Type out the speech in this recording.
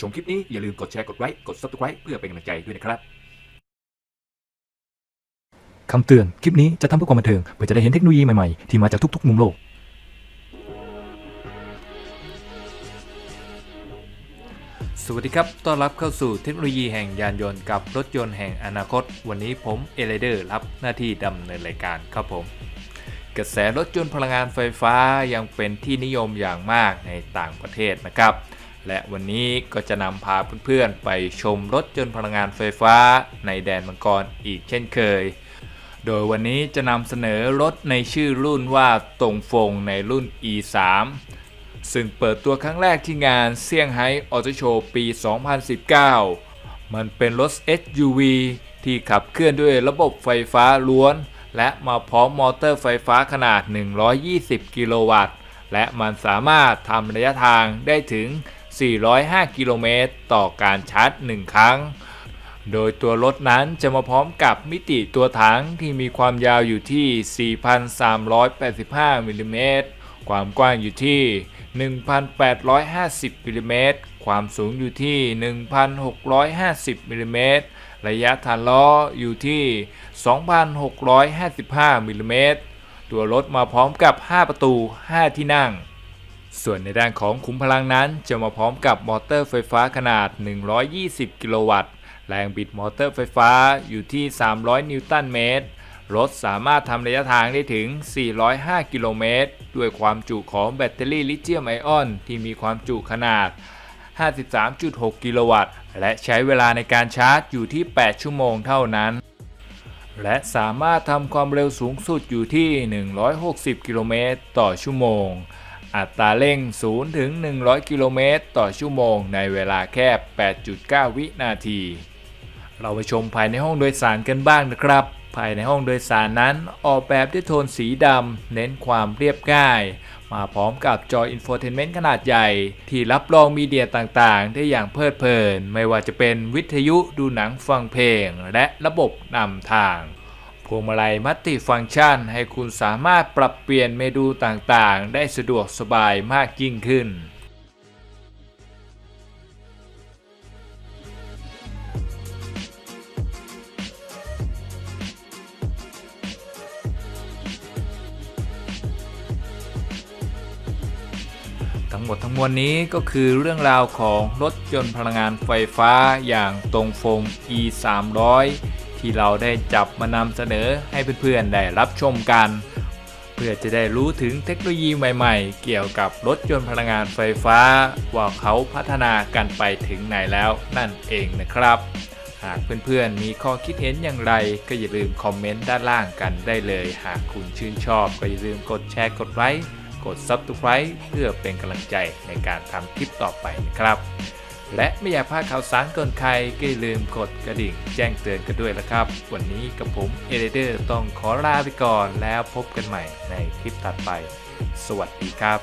ชมคลิปนี้อย่าลืมกดแชร์กดไลค์กด subscribe เพื่อเป็นกำลังใจด้วยนะครับคำเตือน คลิปนี้จะทำเพื่อความบันเทิงเพื่อจะได้เห็นเทคโนโลยีใหม่ๆ ที่มาจากทุกๆ มุมโลก สวัสดีครับ ต้อนรับเข้าสู่เทคโนโลยีแห่งยานยนต์กับรถยนต์แห่งอนาคต วันนี้ผมเอเลเดอร์รับหน้าที่ดำเนินรายการครับผม กระแสรถยนต์พลังงานไฟฟ้ายังเป็นที่นิยมอย่างมากในต่างประเทศนะครับ และวันนี้ก็จะนำพาเพื่อนๆ ไปชมรถยนต์พลังงานไฟฟ้าในแดนมังกรอีกเช่นเคย โดยวันนี้จะนำเสนอรถในชื่อรุ่นว่าตงฟงในรุ่น E3 ซึ่งเปิดตัวครั้งแรกที่งานเซี่ยงไฮ้ออโตโชว์ปี 2019 มันเป็นรถ SUV ที่ขับเคลื่อนด้วยระบบไฟฟ้าล้วน และมาพร้อมมอเตอร์ไฟฟ้าขนาด 120 กิโลวัตต์ และมันสามารถทำระยะทางได้ถึง 405 กิโลเมตรต่อการชาร์จ 1 ครั้ง โดยตัวรถนั้นจะมาพร้อมกับมิติตัวถังที่มีความยาวอยู่ที่ 4,385 มิลลิเมตร ความกว้างอยู่ที่ 1,850 มิลลิเมตร ความสูงอยู่ที่ 1,650 มิลลิเมตร ระยะฐานล้ออยู่ที่ 2,655 มิลลิเมตร ตัวรถมาพร้อมกับ 5 ประตู 5 ที่นั่ง ส่วนในด้านของขุมพลังนั้นจะมาพร้อมกับมอเตอร์ไฟฟ้าขนาด 120 กิโลวัตต์ แรงบิดมอเตอร์ไฟฟ้าอยู่ที่ 300 นิวตันเมตร รถสามารถทำระยะทางได้ถึง 405 กิโลเมตร ด้วยความจุของแบตเตอรี่ลิเธียมไอออน ที่มีความจุขนาด 53.6 กิโลวัตต์ และใช้เวลาในการชาร์จอยู่ที่ 8 ชั่วโมงเท่านั้น และสามารถทำความเร็วสูงสุดอยู่ที่ 160 กิโลเมตรต่อชั่วโมง อัตราเร่ง 0 ถึง 100 กิโลเมตร ต่อชั่วโมง ในเวลาแค่ 8.9 วินาที เราไปชมภายในห้องโดยสารกันบ้างนะครับ ภายในห้องโดยสารนั้นออกแบบด้วยโทนสีดำ เน้นความเรียบง่าย มาพร้อมกับจออินโฟเทนเมนต์ขนาดใหญ่ ที่รับรองมีเดียต่างๆ ได้อย่างเพลิดเพลิน ไม่ว่าจะเป็นวิทยุดูหนังฟังเพลง และระบบนำทาง พวงมาลัยมัลติฟังก์ชัน ให้คุณสามารถปรับเปลี่ยนเมนูต่างๆ ได้สะดวกสบายมากยิ่งขึ้นทั้งหมดทั้งมวลนี้ก็คือเรื่องราวของรถยนต์พลังงานไฟฟ้าอย่างตรงฟง e 3 0 0 ที่เราได้จับมานำเสนอให้เพื่อนๆได้รับชมกัน เพื่อจะได้รู้ถึงเทคโนโลยีใหม่ๆ เกี่ยวกับรถยนต์พลังงานไฟฟ้า ว่าเขาพัฒนากันไปถึงไหนแล้วนั่นเองนะครับ หากเพื่อนๆมีข้อคิดเห็นอย่างไร ก็อย่าลืมคอมเมนต์ด้านล่างกันได้เลย หากคุณชื่นชอบก็อย่าลืมกดแชร์กดไลค์กด Subscribe เพื่อเป็นกำลังใจในการทำคลิปต่อไปนะครับ และไม่อยากพลาดข่าวสารก่อนใครก็อย่าลืมกดกระดิ่ง แจ้งเตือนกันด้วยนะครับ วันนี้กับผมเอเดอร์ต้องขอลาไปก่อนแล้วพบกันใหม่ในคลิปถัดไป สวัสดีครับ